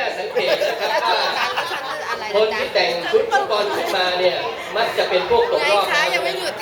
าสังเกตนะครับว่าคนที่แต่งชุดฟุตบอลขึ้นมาเนี่ย มักจะเป็นพวกตกรอบนะ ยังไม่หยุด